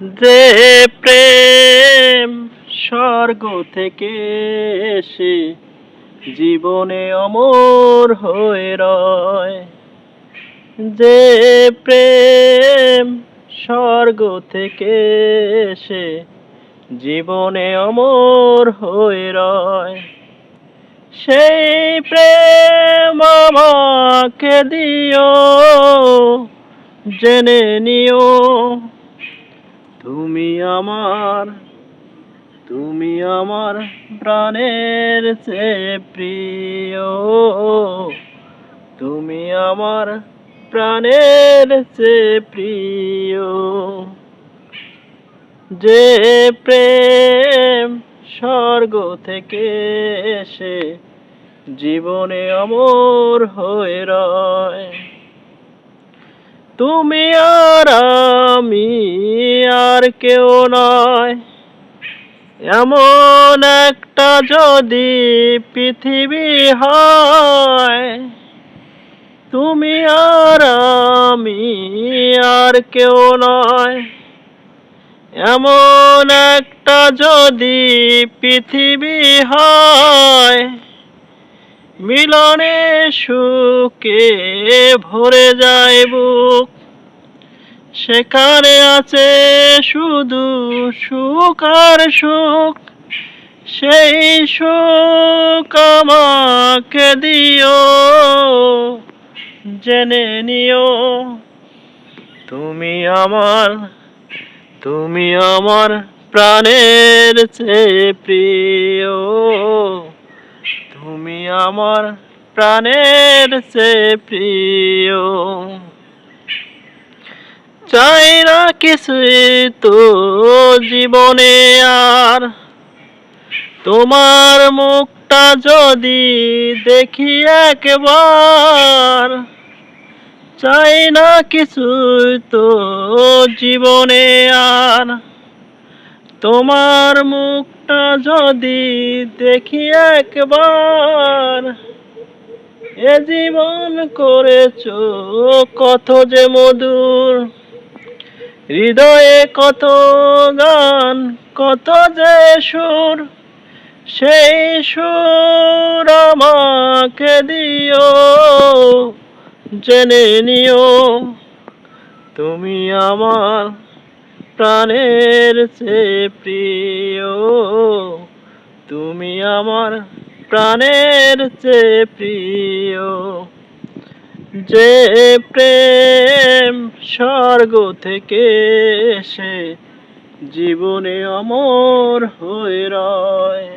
যে প্রেম স্বর্গ থেকে এসে জীবনে অমর হয়ে রয়। যে প্রেম স্বর্গ থেকে এসে জীবনে অমর হয়ে রয়। সেই প্রেম আমাকে দিও, জেনে নিও তুমি আমার তুমি আমার প্রাণের চেয়ে প্রিয়। তুমি আমার প্রাণের চেয়ে প্রিয়। যে প্রেম স্বর্গ থেকে এসে জীবনে অমর হয়ে রয়। তুমি আর আমি আর কেউ নয়। এমন একটা যদি পৃথিবী হয়, তুমি আর আমি আর কেউ নয়। এমন একটা যদি পৃথিবী হয়, মিলনে সুখে ভরে যায় বুক। সেখানে আছে শুধু সুখ আর সুখ। সেই সুখ আমাকে দিও, জেনে নিও। তুমি আমার তুমি আমার প্রাণের চেয়ে প্রিয়। তুমি আমার প্রাণের সে প্রিয়। চাই না কিছুই তো জীবনে আর। তোমার মুখটা যদি দেখি একবার চাই না কিছুই তো জীবনে আর। তোমার মুখটা যদি দেখি একবার এ জীবন করেছ, কত যে মধুর। হৃদয়ে কত গান, কত যে সুর, সেই সুর আমাকে দিও, জেনে নিও। তুমি আমার প্রাণের চেয়ে প্রিয়। তুমি আমার প্রাণের যে প্রিয় যে প্রেম স্বর্গ থেকে এসে জীবনে অমর হয়ে রয়।